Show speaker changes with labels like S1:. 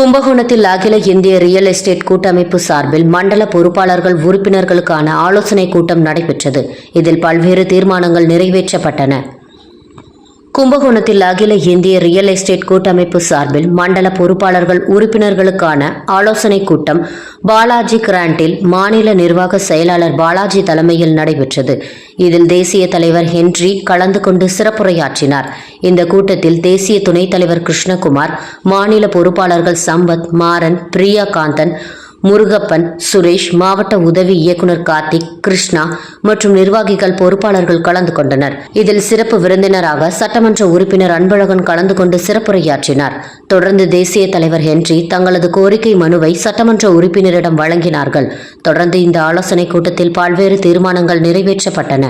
S1: கும்பகோணத்தில் அகில இந்திய ரியல் எஸ்டேட் கூட்டமைப்பு சார்பில் மண்டல பொறுப்பாளர்கள் உறுப்பினர்களுக்கான ஆலோசனை கூட்டம் நடைபெற்றது. இதில் பல்வேறு தீர்மானங்கள் நிறைவேற்றப்பட்டன. கும்பகோணத்தில் அகில இந்திய ரியல் எஸ்டேட் கூட்டமைப்பு சார்பில் மண்டல பொறுப்பாளர்கள் உறுப்பினர்களுக்கான ஆலோசனை கூட்டம் பாலாஜி கிராண்டில் மாநில நிர்வாக செயலாளர் பாலாஜி தலைமையில் நடைபெற்றது. இதில் தேசிய தலைவர் ஹென்றி கலந்து கொண்டு சிறப்புரையாற்றினார். இந்த கூட்டத்தில் தேசிய துணைத் தலைவர் கிருஷ்ணகுமார் மாநில பொறுப்பாளர்கள் சம்பத் மாறன் பிரியா காந்தன் முருகப்பன் சுரேஷ் மாவட்ட உதவி இயக்குனர் கார்த்திக் கிருஷ்ணா மற்றும் நிர்வாகிகள் பொறுப்பாளர்கள் கலந்து கொண்டனர். இதில் சிறப்பு விருந்தினராக சட்டமன்ற உறுப்பினர் அன்பழகன் கலந்து கொண்டு சிறப்புரையாற்றினார். தொடர்ந்து தேசிய தலைவர் ஹென்றி தங்களது கோரிக்கை மனுவை சட்டமன்ற உறுப்பினரிடம் வழங்கினார்கள். தொடர்ந்து இந்த ஆலோசனைக் கூட்டத்தில் பல்வேறு தீர்மானங்கள் நிறைவேற்றப்பட்டன.